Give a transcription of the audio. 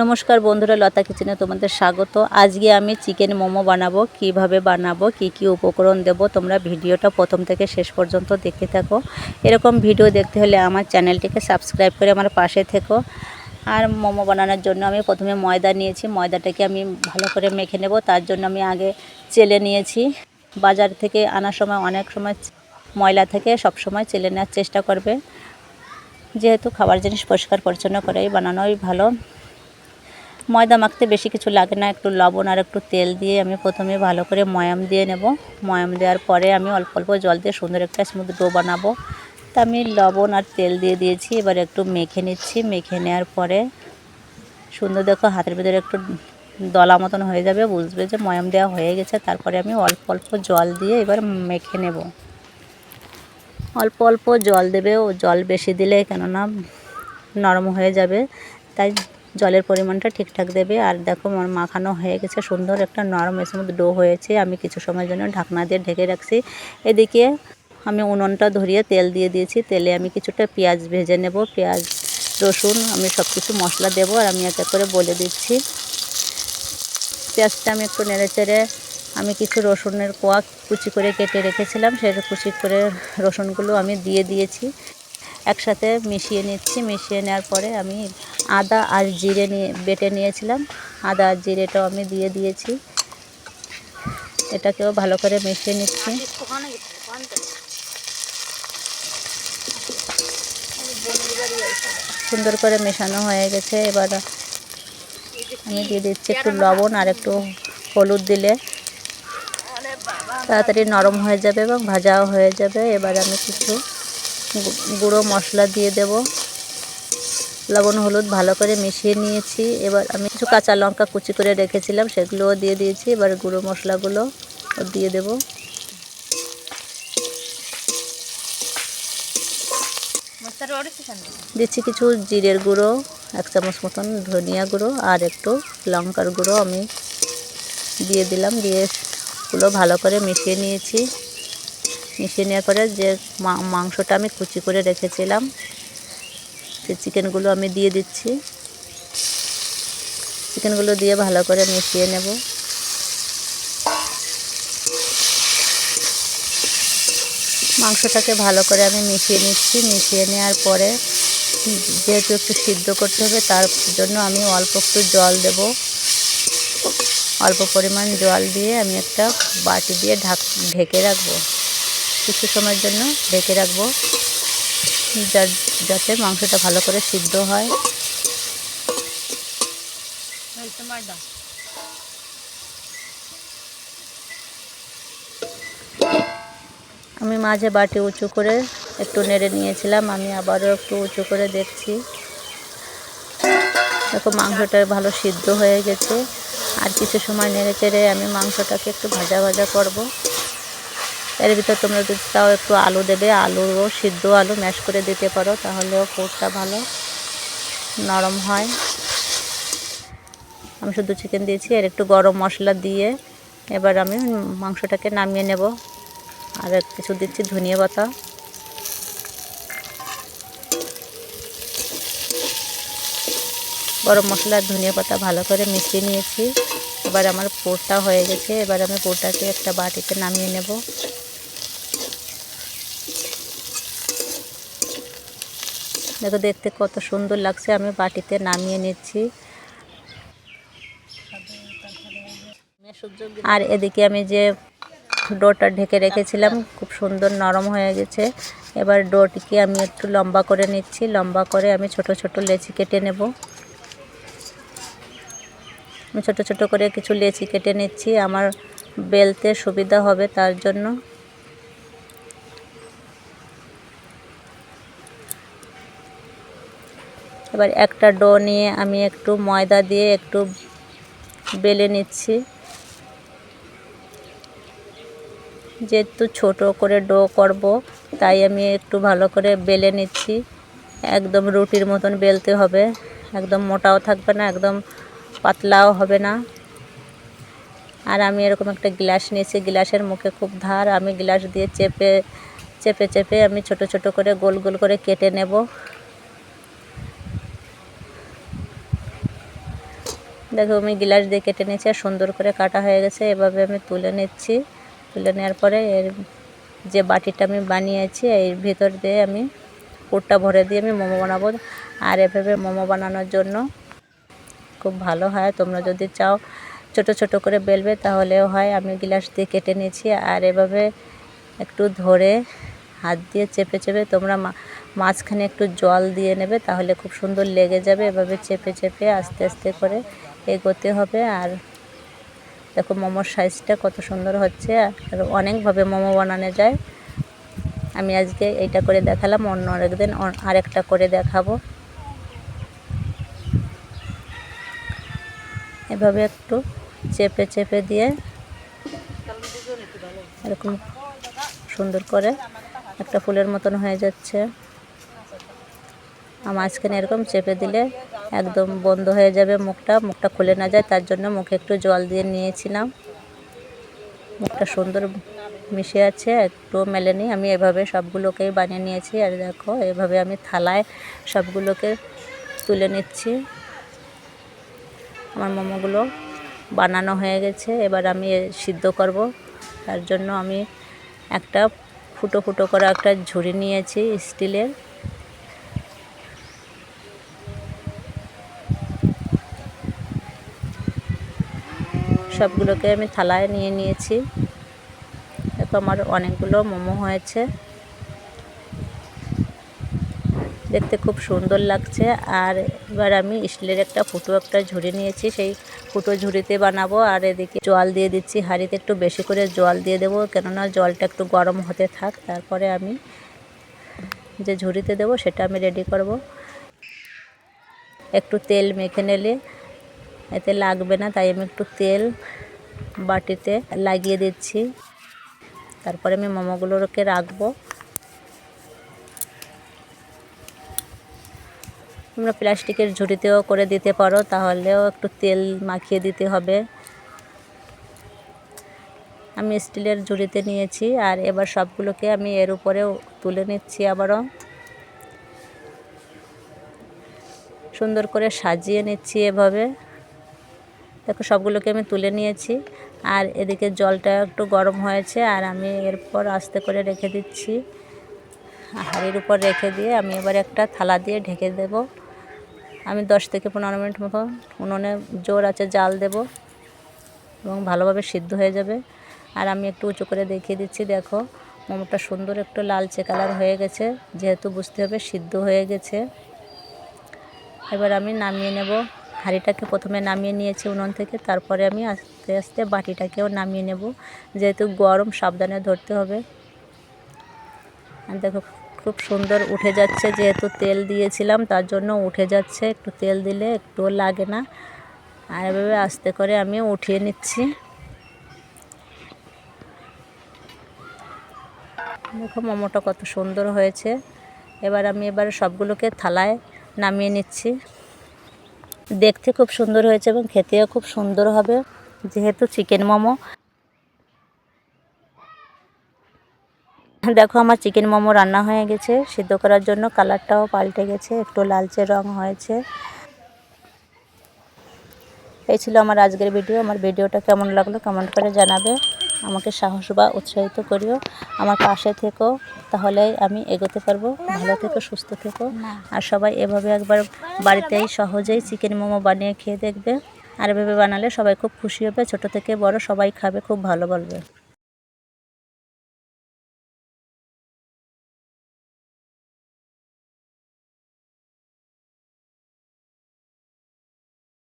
নমস্কার বন্ধুরা, লতা কিচেনে তোমাদের স্বাগত। আজকে আমি চিকেন মোমো বানাবো, কীভাবে বানাবো, কি কি উপকরণ দেব, তোমরা ভিডিওটা প্রথম থেকে শেষ পর্যন্ত দেখতে থাকো। এরকম ভিডিও দেখতে হলে আমার চ্যানেলটিকে সাবস্ক্রাইব করে আমার পাশে থেকো। আর মোমো বানানোর জন্য আমি প্রথমে ময়দা নিয়েছি, ময়দাটাকে আমি ভালো করে মেখে নেব। তার জন্য আমি আগে চেলে নিয়েছি। বাজার থেকে আনার সময় অনেক সময় ময়লা থেকে সব সময় চেলে নেওয়ার চেষ্টা করবে। যেহেতু খাবার জিনিস পরিষ্কার পরিচ্ছন্ন করেই বানানোই ভালো। ময়দা মাখতে বেশি কিছু লাগে না, একটু লবণ আর একটু তেল দিয়ে আমি প্রথমে ভালো করে ময়াম দিয়ে নেব। ময়াম দেওয়ার পরে আমি অল্প অল্প জল দিয়ে সুন্দর একটা স্মুথ ডো বানাবো। তা আমি লবণ আর তেল দিয়ে দিয়েছি, এবার একটু মেখে নিচ্ছি। মেখে নেওয়ার পরে সুন্দর দেখো হাতের ভিতরে একটু দলা মতন হয়ে যাবে, বুঝবে যে ময়াম দেওয়া হয়ে গেছে। তারপরে আমি অল্প অল্প জল দিয়ে এবার মেখে নেব। অল্প অল্প জল দেবে ও জল বেশি দিলে কেননা নরম হয়ে যাবে। তাই জলের পরিমাণটা ঠিকঠাক দেবে। আর দেখো, আমার মাখানো হয়ে গেছে সুন্দর একটা নরম এসে মধ্যে ডো হয়েছে। আমি কিছু সময়ের জন্য ঢাকনা দিয়ে ঢেকে রাখছি। এদিকে আমি উনুনটা ধরিয়ে তেল দিয়ে দিয়েছি। তেলে আমি কিছুটা পেঁয়াজ ভেজে নেব। পেঁয়াজ, রসুন, আমি সব কিছু মশলা দেবো আর আমি এক এক করে বলে দিচ্ছি। পেঁয়াজটা আমি একটু নেড়ে চেড়ে আমি কিছু রসুনের কোয়া কুচি করে কেটে রেখেছিলাম। সেই কুচি করে রসুনগুলো আমি দিয়ে দিয়েছি। একসাথে মিশিয়ে নিচ্ছি। মিশিয়ে নেওয়ার পরে আমি আদা আর জিরে নিয়ে বেটে নিয়েছিলাম। আদা আর জিরেটাও আমি দিয়ে দিয়েছি। এটাকেও ভালো করে মিশিয়ে নিচ্ছি। সুন্দর করে মেশানো হয়ে গেছে। এবার আমি দিয়ে দিচ্ছি একটু লবণ আর একটু হলুদ দিলে তাড়াতাড়ি নরম হয়ে যাবে এবং ভাজাও হয়ে যাবে। এবার আমি কিছু গুঁড়ো মশলা দিয়ে দেব। লবণ হলুদ ভালো করে মিশিয়ে নিয়েছি। এবার আমি কিছু কাঁচা লঙ্কা কুচি করে রেখেছিলাম সেগুলোও দিয়ে দিয়েছি। এবার গুঁড়ো মশলাগুলো দিয়ে দেব। দিচ্ছি কিছু জিরের গুঁড়ো এক চামচ মতন ধনিয়া গুঁড়ো আর একটু লঙ্কার গুঁড়ো আমি দিয়ে দিলাম। দিয়ে গুলো ভালো করে মিশিয়ে নিয়েছি। মিশিয়ে নেওয়ার পরে যে মাংসটা আমি কুচি করে রেখেছিলাম সে চিকেনগুলো আমি দিয়ে দিচ্ছি। চিকেনগুলো দিয়ে ভালো করে মিশিয়ে নেব। মাংসটাকে ভালো করে আমি মিশিয়ে নিচ্ছি। মিশিয়ে নেওয়ার পরে যেহেতু একটু সিদ্ধ করতে হবে, তার জন্য আমি অল্প একটু জল দেব। অল্প পরিমাণ জল দিয়ে আমি একটা বাটি দিয়ে ঢাক ঢেকে রাখব। কিছু সময়ের জন্য ঢেকে রাখব। যাতে মাংসটা ভালো করে সিদ্ধ হয়। আমি মাঝে বাটি উঁচু করে একটু নেড়ে নিয়েছিলাম, আমি আবারও একটু উঁচু করে দেখছি। দেখো মাংসটা ভালো সিদ্ধ হয়ে গেছে। আর কিছু সময় নেড়ে চেড়ে আমি মাংসটাকে একটু ভাজা ভাজা করব। এর ভিতর তোমরা যদি তাও একটু আলু দেবে আলুও সিদ্ধ আলু ম্যাশ করে দিতে পারো, তাহলেও পোরটা ভালো, নরম হয়। আমি শুধু চিকেন দিয়েছি, আর একটু গরম মশলা দিয়ে এবার আমি মাংসটাকে নামিয়ে নেব। আর কিছু দিচ্ছি ধনিয়া পাতা। গরম মশলা আর ধনিয়া পাতা ভালো করে মিশিয়ে নিয়েছি। এবার আমার পোরটা হয়ে গেছে, এবার আমি পোরটাকে একটা বাটিতে নামিয়ে নেব। দেখো দেখতে কত সুন্দর লাগছে, আমি বাটিতে নামিয়ে নিচ্ছি। আর এদিকে আমি যে ডোটা ঢেকে রেখেছিলাম, খুব সুন্দর নরম হয়ে গেছে। এবার ডোটিকে আমি একটু লম্বা করে নিচ্ছি, লম্বা করে আমি ছোট ছোট লেচি কেটে নেব। আমি ছোটো ছোটো করে কিছু লেচি কেটে নিচ্ছি, আমার বেলতে সুবিধা হবে তার জন্য। এবার একটা ডো নিয়ে আমি একটু ময়দা দিয়ে একটু বেলে নিচ্ছি। যেহেতু ছোট করে ডো করব, তাই আমি একটু ভালো করে বেলে নিচ্ছি। একদম রুটির মতন বেলতে হবে, একদম মোটাও থাকবে না, একদম পাতলাও হবে না। আর আমি এরকম একটা গ্লাস নিয়েছি, গ্লাসের মুখে খুব ধার, আমি গ্লাস দিয়ে চেপে চেপে চেপে আমি ছোট ছোট করে গোল গোল করে কেটে নেব। দেখো আমি গ্লাস দিয়ে কেটে নিয়েছি আর সুন্দর করে কাটা হয়ে গেছে, এভাবে আমি তুলে নিচ্ছি। তুলে নেওয়ার পরে এর যে বাটিটা আমি বানিয়েছি, এর ভিতর দিয়ে আমি পুরটা ভরে দিয়ে আমি মোমো বানাবো। আর এভাবে মোমো বানানোর জন্য খুব ভালো হয়, তোমরা যদি চাও ছোট ছোট করে বেলবে তাহলেও হয়। আমি গ্লাস দিয়ে কেটে নিয়েছি আর এভাবে একটু ধরে হাত দিয়ে চেপে চেপে তোমরা মাঝখানে একটু জল দিয়ে নেবে তাহলে খুব সুন্দর লেগে যাবে। এভাবে চেপে চেপে আস্তে আস্তে করে এগোতে হবে আর দেখো মোমোর সাইজটা কত সুন্দর হচ্ছে আর অনেকভাবে মোমো বানানো যায়। আমি আজকে এইটা করে দেখালাম, অন্য আরেকদিন আরেকটা করে দেখাবো। এভাবে একটু চেপে চেপে দিয়ে এরকম সুন্দর করে একটা ফুলের মতন হয়ে যাচ্ছে। আর মাঝখানে এরকম চেপে দিলে একদম বন্ধ হয়ে যাবে মুখটা। মুখটা খুলে না যায়, তার জন্য মুখে একটু জল দিয়ে নিয়েছিলাম। মুখটা সুন্দর মিশে আছে একটু মেলেনি আমি এভাবে সবগুলোকেই বানিয়ে নিয়েছি। আর দেখো, এভাবে আমি থালায় সবগুলোকে তুলে নিচ্ছি। আমার মোমোগুলো বানানো হয়ে গেছে। এবার আমি সিদ্ধ করব। তার জন্য আমি একটা ফুটো ফুটো করা একটা ঝুড়ি নিয়েছি স্টিলের। সবগুলোকে আমি থালায় নিয়ে নিয়েছি। দেখো আমার অনেকগুলো মোমো হয়েছে। দেখতে খুব সুন্দর লাগছে। আর এবার আমি স্টিলের একটা ফুটো একটা ঝুড়ি নিয়েছি। সেই ফুটো ঝুড়িতে বানাবো। আর এদিকে জল দিয়ে দিচ্ছি হাঁড়িতে একটু বেশি করে জল দিয়ে দেবো। কেননা জলটা একটু গরম হতে থাক। তারপরে আমি যে ঝুড়িতে দেবো সেটা আমি রেডি করব। একটু তেল মেখে নিলে এতে লাগবে না, তাই আমি একটু তেল বাটিতে লাগিয়ে দিচ্ছি। তারপরে আমি মোমোগুলোকে রাখব। তোমরা প্লাস্টিকের ঝুড়িতেও করে দিতে পারো, তাহলেও একটু তেল মাখিয়ে দিতে হবে। আমি স্টিলের ঝুড়িতে নিয়েছি, আর এবার সবগুলোকে আমি এর উপরেও তুলে নিচ্ছি আবারও। সুন্দর করে সাজিয়ে নিচ্ছি এভাবে। দেখো, সবগুলোকে আমি তুলে নিয়েছি। আর এদিকে জলটা একটু গরম হয়েছে, আর আমি এরপর আস্তে করে রেখে দিচ্ছি। হাঁড়ির উপর রেখে দিয়ে আমি এবার একটা থালা দিয়ে ঢেকে দেব। আমি দশ থেকে পনেরো মিনিট মতো উনুনে জোর আছে জাল দেব এবং ভালোভাবে সিদ্ধ হয়ে যাবে। আর আমি একটু উঁচু করে দেখিয়ে দিচ্ছি, দেখো, মোমোটা সুন্দর একটু লালচে কালার হয়ে গেছে, যেহেতু বুঝতে হবে সিদ্ধ হয়ে গেছে। এবার আমি নামিয়ে নেব হাঁড়িটাকে প্রথমে নামিয়ে নিয়েছি উনুন থেকে, তারপরে আমি আস্তে আস্তে বাটিটাকেও নামিয়ে নেব। যেহেতু গরম, সাবধানে ধরতে হবে। দেখো, খুব সুন্দর উঠে যাচ্ছে, যেহেতু তেল দিয়েছিলাম, তার জন্য উঠে যাচ্ছে। একটু তেল দিলে একটুও লাগে না। আর এভাবে আস্তে করে আমি উঠিয়ে নিচ্ছি। দেখো, মোমোটা কত সুন্দর হয়েছে। এবার আমি এবার সবগুলোকে থালায় নামিয়ে নিচ্ছি। দেখতে খুব সুন্দর হয়েছে এবং খেতেও খুব সুন্দর হবে, যেহেতু চিকেন মোমো। দেখো আমার চিকেন মোমো রান্না হয়ে গেছে, সিদ্ধ করার জন্য কালারটাও পাল্টে গেছে, একটু লালচে রং হয়েছে। এই ছিল আমার আজকের ভিডিও আমার ভিডিওটা কেমন লাগল কমেন্ট করে জানাবে। আমাকে সাহস বা উৎসাহিত করিও। আমার পাশে থেকো তাহলে আমি এগোতে পারব। ভালো থেকো সুস্থ থেকো। আর সবাই এভাবে একবার বাড়িতেই সহজেই চিকেন মোমো বানিয়ে খেয়ে দেখবে। আর এভাবে বানালে সবাই খুব খুশি হবে। ছোট থেকে বড় সবাই খাবে খুব ভালো বলবে।